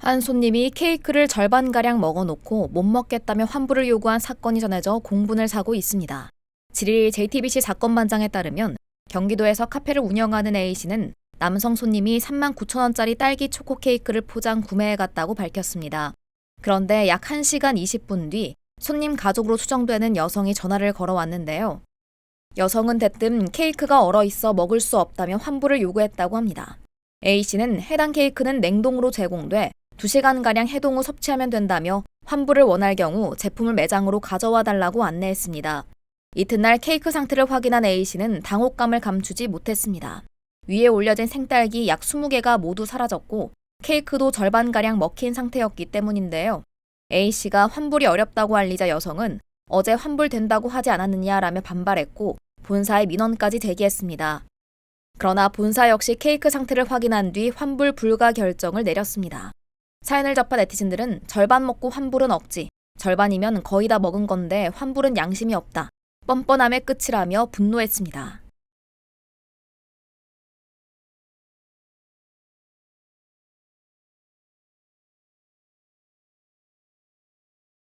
한 손님이 케이크를 절반가량 먹어놓고 못 먹겠다며 환불을 요구한 사건이 전해져 공분을 사고 있습니다. 7일 JTBC 사건반장에 따르면 경기도에서 카페를 운영하는 A씨는 남성 손님이 3만 9천 원짜리 딸기 초코 케이크를 포장 구매해 갔다고 밝혔습니다. 그런데 약 1시간 20분 뒤 손님 가족으로 추정되는 여성이 전화를 걸어왔는데요. 여성은 대뜸 케이크가 얼어 있어 먹을 수 없다며 환불을 요구했다고 합니다. A씨는 해당 케이크는 냉동으로 제공돼 2시간가량 해동 후 섭취하면 된다며 환불을 원할 경우 제품을 매장으로 가져와 달라고 안내했습니다. 이튿날 케이크 상태를 확인한 A씨는 당혹감을 감추지 못했습니다. 위에 올려진 생딸기 약 20개가 모두 사라졌고 케이크도 절반가량 먹힌 상태였기 때문인데요. A씨가 환불이 어렵다고 알리자 여성은 어제 환불된다고 하지 않았느냐라며 반발했고 본사에 민원까지 제기했습니다. 그러나 본사 역시 케이크 상태를 확인한 뒤 환불 불가 결정을 내렸습니다. 사연을 접한 네티즌들은 절반 먹고 환불은 억지, 절반이면 거의 다 먹은 건데 환불은 양심이 없다. 뻔뻔함의 끝이라며 분노했습니다.